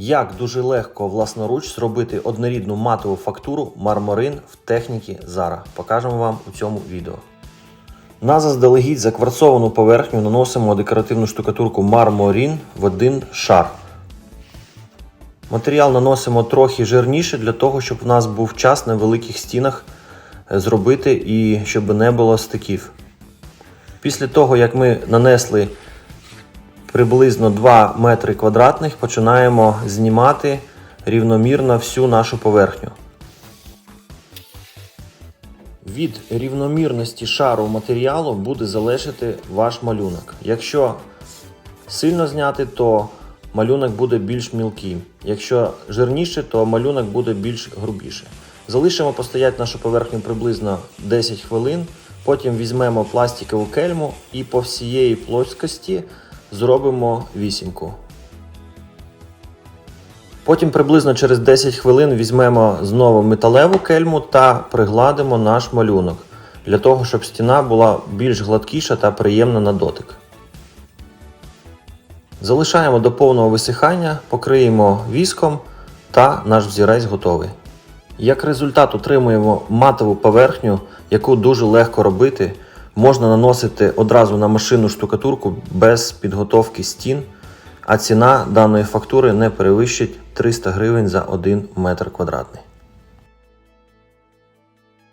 Як дуже легко власноруч зробити однорідну матову фактуру марморин в техніці Zara. Покажемо вам у цьому відео. На заздалегідь закварцовану поверхню наносимо декоративну штукатурку марморин в один шар. Матеріал наносимо трохи жирніше для того, щоб в нас був час на великих стінах е, зробити і щоб не було стиків. Після того, як ми нанесли приблизно 2 метри квадратних, починаємо знімати рівномірно всю нашу поверхню. Від рівномірності шару матеріалу буде залежати ваш малюнок. Якщо сильно зняти, то малюнок буде більш мілкий. Якщо жирніше, то малюнок буде більш грубіше. Залишимо постояти нашу поверхню приблизно 10 хвилин. Потім візьмемо пластикову кельму і по всієї плоскості зробимо вісімку. Потім приблизно через 10 хвилин візьмемо знову металеву кельму та пригладимо наш малюнок для того, щоб стіна була більш гладкіша та приємна на дотик. Залишаємо до повного висихання, покриємо віском та наш взірець готовий. Як результат отримуємо матову поверхню, яку дуже легко робити. Можна наносити одразу на машину штукатурку без підготовки стін, а ціна даної фактури не перевищить 300 гривень за 1 метр квадратний.